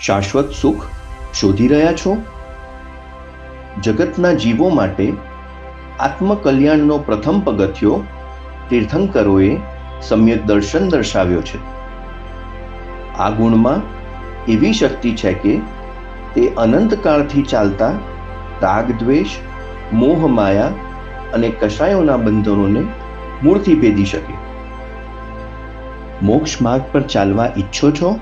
શાશ્વત સુખ શોધી રહ્યા છો? જગતના જીવો માટે આત્મકલ્યાણનો પ્રથમ પગથિયો તીર્થંકરોએ સમ્યક દર્શન દર્શાવ્યો છે. આ ગુણમાં એવી શક્તિ છે કે તે અનંતકાળથી ચાલતા રાગ, દ્વેષ, મોહ, માયા અને કષાયોના બંધનોને મૂળથી ભેદી શકે. મોક્ષ માર્ગ પર ચાલવા ઈચ્છો છો?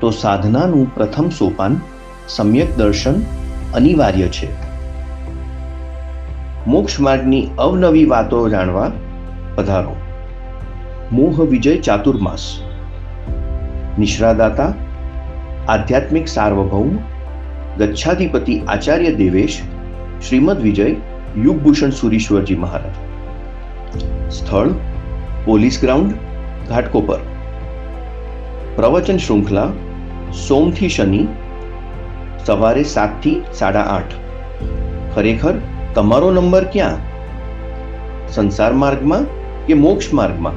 તો સાધનાનું પ્રથમ સોપાન સમ્યક દર્શન અનિવાર્ય છે. મોક્ષ માર્ગની અવનવી વાતો જાણવા પધારો. મોહ વિજય ચાતુર્માસ. નિશ્રાદાતા આધ્યાત્મિક સાર્વભૌમ, ગચ્છાધિપતિ આચાર્ય દેવેશ, શ્રીમદ વિજય યુગભૂષણ સુરીશ્વરજી મહારાજ. સ્થળ પોલીસ ગ્રાઉન્ડ, ઘાટકોપર. પ્રવચન શૃંખલા સોમથી શનિ, સવારે સાતથી સાડા આઠ. ખરેખર તમારો નંબર ક્યાં? સંસાર માર્ગમાં કે મોક્ષ માર્ગમાં?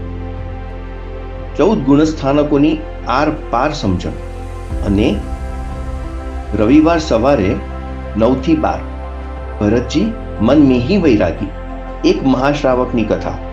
ચૌદ ગુણસ્થાનકોની આર પાર સમજણ અને રવિવાર સવારે નવથી બાર. ભરતજી મન મેહી વૈરાગી, એક મહાશ્રાવકની કથા.